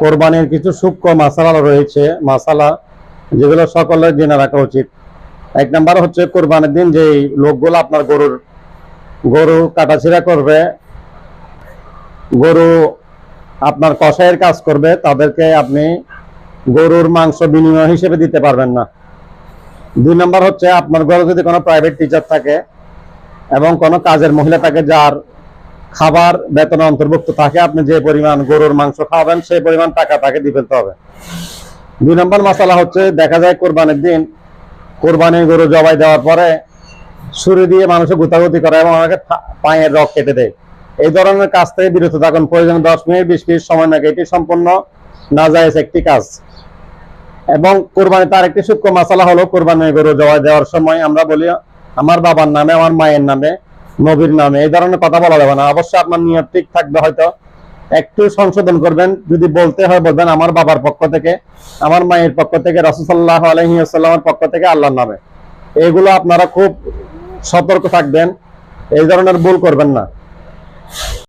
কোরবানির কিছু সূক্ষ্ম মাসালা রয়েছে মাসালা যেগুলো সকলের জেনে রাখা উচিত। এক নাম্বার হচ্ছে কোরবানির দিন যে লোকগুলো আপনার গরুর, গরু কাটাছিড়া করবে, গরু আপনার কষাইয়ের কাজ করবে, তাদেরকে আপনি গরুর মাংস বিনিময় হিসেবে দিতে পারবেন না। দুই নম্বর হচ্ছে আপনার ঘরে যদি কোনো প্রাইভেট টিচার থাকে এবং কোনো কাজের মহিলা থাকে যার খাবার বেতনে অন্তর্ভুক্ত থাকে, আপনি যে পরিমাণ গরুর মাংস খাওয়াবেন সেই পরিমাণ টাকা তাকে দিয়ে ফেলতে হবে। দুই নম্বর মশলা হচ্ছে, দেখা যায় কোরবানির দিন কোরবানির গরু জবাই দেওয়ার পরে ছুরি দিয়ে মানুষের গুতাগুতি করে এবং অনেকে পায়ের রক কেটে দেয়। এই ধরনের কাজ থেকে বিরত থাকুন। প্রয়োজন দশ মিনিট, বিশ মিনিট সময় লাগে এটি সম্পূর্ণ না নাজায়েজ একটি কাজ। এবং কোরবানি তার একটি সূক্ষ্ম মশলা হলো কোরবানির গরু জবাই দেওয়ার সময় আমরা বলি, আমার বাবার নামে, আমার মায়ের নামে নবীর নামে, এই ধরনের কথা বলা যাবে না। অবশ্যই আপনার নিয়ত ঠিক থাকবে হয়তো। একটু সংশোধন করবেন, যদি বলতে হয় বলবেন আমার বাবার পক্ষ থেকে, আমার মায়ের পক্ষ থেকে রসুসাল্লাহ আলহিমের পক্ষ থেকে আল্লাহর নামে। এগুলো আপনারা খুব সতর্ক থাকবেন, এই ধরনের ভুল করবেন না।